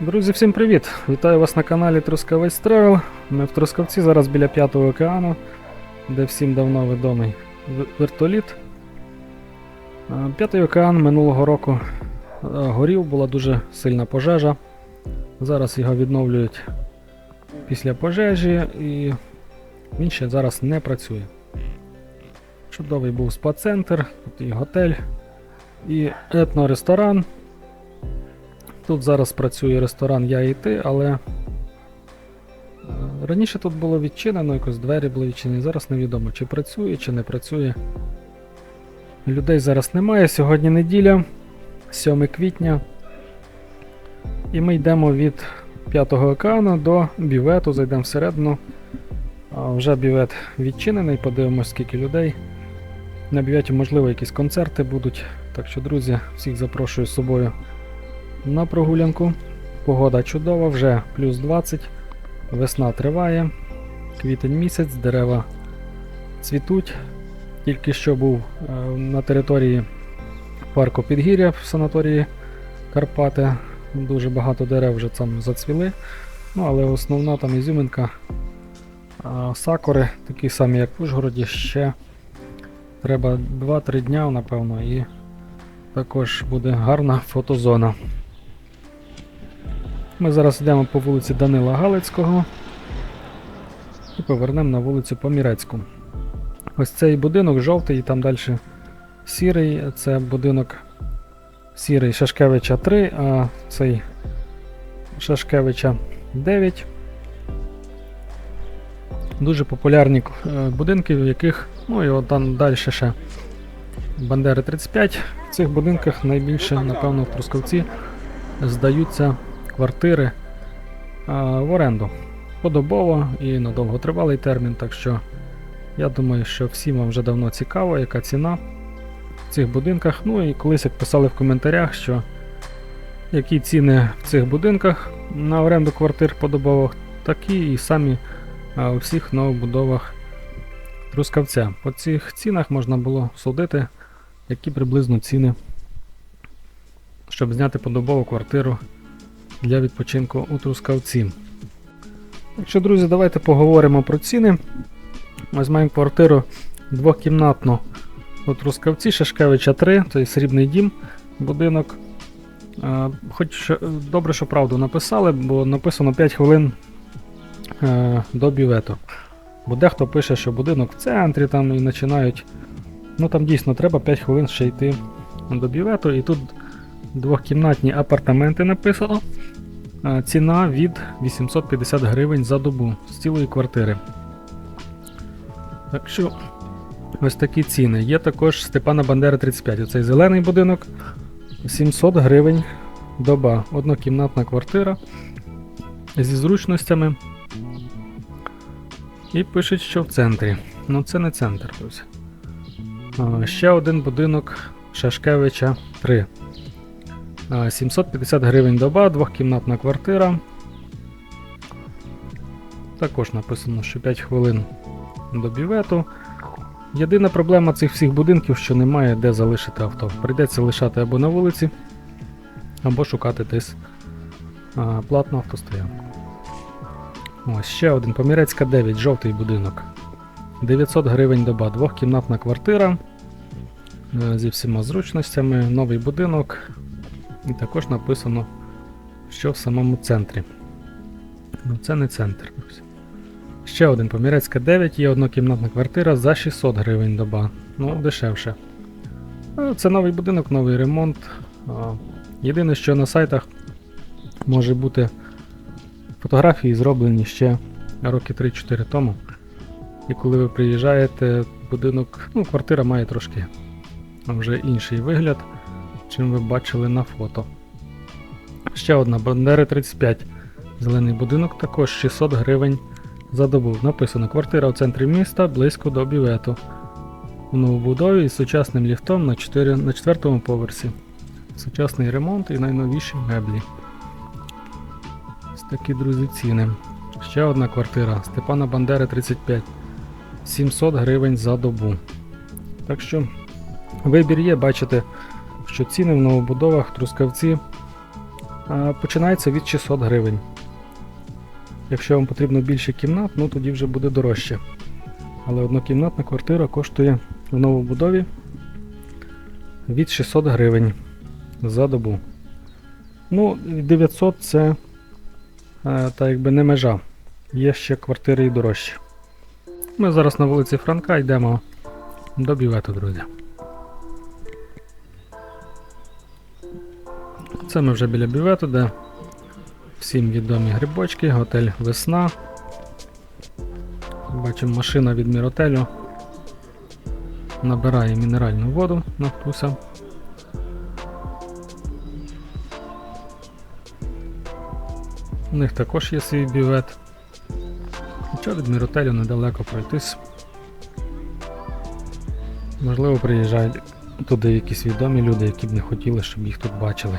Друзі, всім привіт! Вітаю вас на каналі Трускавець Тревел. Ми в Трускавці зараз біля П'ятого океану, де всім давно відомий вертоліт. П'ятий океан минулого року горів, була дуже сильна пожежа. Зараз його відновлюють після пожежі і він ще зараз не працює. Чудовий був спа-центр, тут і готель, і етно-ресторан. Тут зараз працює ресторан Я і ти, але е, раніше тут було відчинено, якось двері були відчинені. Зараз невідомо, чи працює, чи не працює. Людей зараз немає. Сьогодні неділя, 7 квітня. І ми йдемо від П'ятого океану до бювету, зайдемо всередину. Вже бювет відчинений, подивимось, скільки людей. На бюветі, можливо, якісь концерти будуть. Так що, друзі, всіх запрошую з собою на прогулянку. Погода чудова, вже плюс 20. Весна триває. Квітень місяць, дерева цвітуть. Тільки що був е, на території парку Підгір'я в санаторії Карпати. Дуже багато дерев вже там зацвіли. Ну, але основна там ізюминка сакури, такі самі, як в Ужгороді, ще треба 2-3 дня, напевно, і також буде гарна фотозона. Ми зараз йдемо по вулиці Данила Галицького і повернемо на вулицю Помірецьку. Ось цей будинок жовтий, і там далі сірий. Це будинок сірий Шашкевича 3, а цей Шашкевича 9. Дуже популярні е, будинки, в яких, ну і от там далі ще Бандери 35. В цих будинках найбільше, напевно, в Трускавці здаються квартири а, в оренду подобово і на довготривалий термін. Так що я думаю, що всім вам вже давно цікаво, яка ціна в цих будинках. Ну і колись як писали в коментарях, що які ціни в цих будинках на оренду квартир подобових, такі і самі а, у всіх новобудовах Трускавця. По цих цінах можна було судити, які приблизно ціни, щоб зняти подобову квартиру для відпочинку у Трускавці. Так що, друзі, давайте поговоримо про ціни. Ось маємо квартиру двокімнатну у Трускавці, Шашкевича 3, це срібний дім, будинок. Е, Хоч добре, що правду написали, бо написано 5 хвилин е, до бювету. Бо дехто пише, що будинок в центрі там і починають. Ну там дійсно треба 5 хвилин ще йти до бювету, і тут двохкімнатні апартаменти написано. Е, Ціна від 850 гривень за добу з цілої квартири. Так що ось такі ціни. Є також Степана Бандери 35. Оцей зелений будинок 700 гривень доба. Однокімнатна квартира зі зручностями. І пишуть, що в центрі. Ну це не центр, друзі. Ще один будинок Шашкевича 3. А, 750 гривень доба, двохкімнатна квартира. Також написано, що 5 хвилин до бювету. Єдина проблема цих всіх будинків, що немає де залишити авто. Прийдеться лишати або на вулиці, або шукати десь платну автостоянку. Ось ще один Помірецька 9, жовтий будинок. 900 гривень доба, двохкімнатна квартира е, зі всіма зручностями, новий будинок. І також написано, що в самому центрі. Ну це не центр. Ще один Помірецька 9, є однокімнатна квартира за 600 гривень доба. Ну, дешевше. Це новий будинок, новий ремонт. Єдине, що на сайтах може бути фотографії зроблені ще роки 3-4 тому. І коли ви приїжджаєте, будинок, ну, квартира має трошки вже інший вигляд, чим ви бачили на фото. Ще одна Бандери 35. Зелений будинок також 600 гривень за добу. Написано квартира в центрі міста близько до бювету. У новобудові із сучасним ліфтом на 4, на 4 поверсі. Сучасний ремонт і найновіші меблі. Ось такі друзі ціни. Ще одна квартира Степана Бандери 35. 700 гривень за добу. Так що вибір є, бачите, що ціни в новобудовах Трускавці е, починається від 600 гривень. Якщо вам потрібно більше кімнат, ну тоді вже буде дорожче. Але однокімнатна квартира коштує в новобудові від 600 гривень за добу. Ну, 900 це е, та якби не межа. Є ще квартири і дорожчі. Ми зараз на вулиці Франка йдемо до бювету, друзі. Це ми вже біля бювету, де всім відомі грибочки, готель Весна. Бачимо машина від Міротелю. Набирає мінеральну воду на вкуса. У них також є свій бювет. Хоча від Міротелю недалеко пройтись. Можливо, приїжджають туди якісь відомі люди, які б не хотіли, щоб їх тут бачили.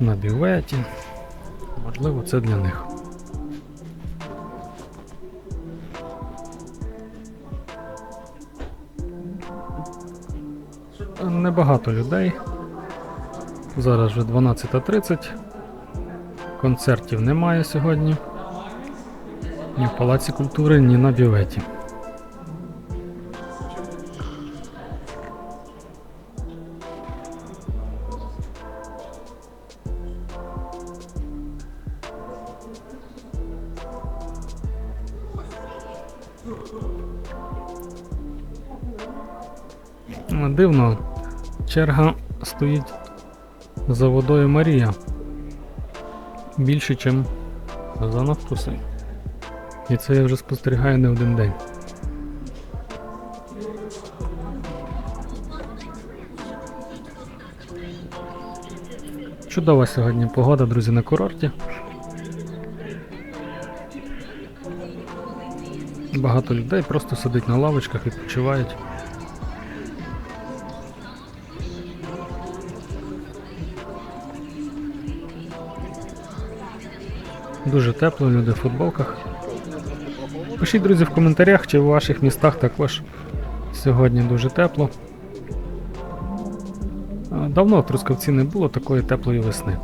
На бюветі. Можливо, це для них. Небагато людей. Зараз вже 12.30. Концертів немає сьогодні. Ні в Палаці культури, ні на бюветі. Дивно, черга стоїть за водою Марія. Більше, ніж за нафтуси. І це я вже спостерігаю не один день. Чудова сьогодні погода, друзі, на курорті. Багато людей просто сидить на лавочках, відпочивають. Дуже тепло, люди в футболках. Пишіть, друзі, в коментарях, чи в ваших містах також сьогодні дуже тепло. Давно в Трускавці не було такої теплої весни.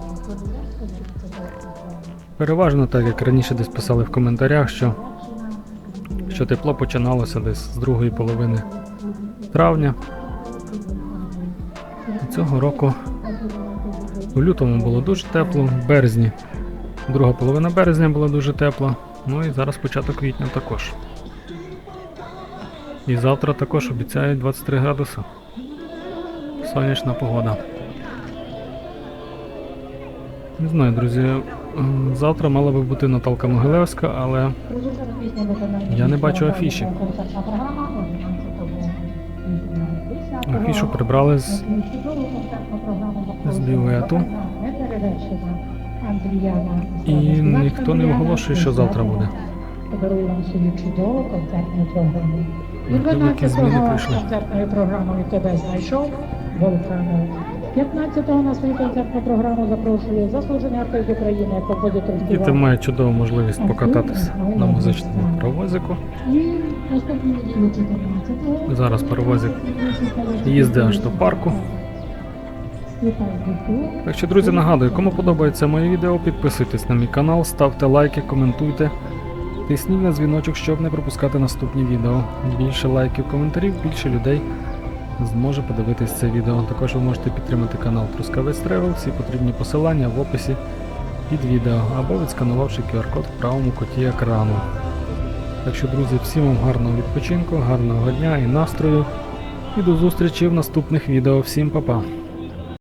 Переважно так, як раніше десь писали в коментарях, що, що тепло починалося десь з другої половини травня. Цього року у лютому було дуже тепло, в березні Друга половина березня була дуже тепла, ну і зараз початок квітня також. І завтра також обіцяють 23 градуси. Сонячна погода. Не знаю, друзі. Завтра мала би бути Наталка Могилевська, але Я не бачу афіші. афішу прибрали з з бювету. І ніхто не оголошує, що завтра буде. Подарую вам свою чудову концертну програму. Зміни 12-го концертною програмою тебе знайшов Волканов. 15-го на свою концертну програму запрошує заслужений артист України, композитор Діти співак. мають чудову можливість покататися на музичному паровозику. І наступну 14-го Зараз паровозик їздить аж до парку. Так що, друзі, нагадую, кому подобається моє відео, підписуйтесь на мій канал, ставте лайки, коментуйте, тисніть на дзвіночок, щоб не пропускати наступні відео. Більше лайків, коментарів, більше людей зможе подивитись це відео. Також ви можете підтримати канал Трускавець Тревел, всі потрібні посилання в описі під відео або відсканувавши QR-код в правому куті екрану. Так що, друзі, всім вам гарного відпочинку, гарного дня і настрою. І до зустрічі в наступних відео. Всім па-па!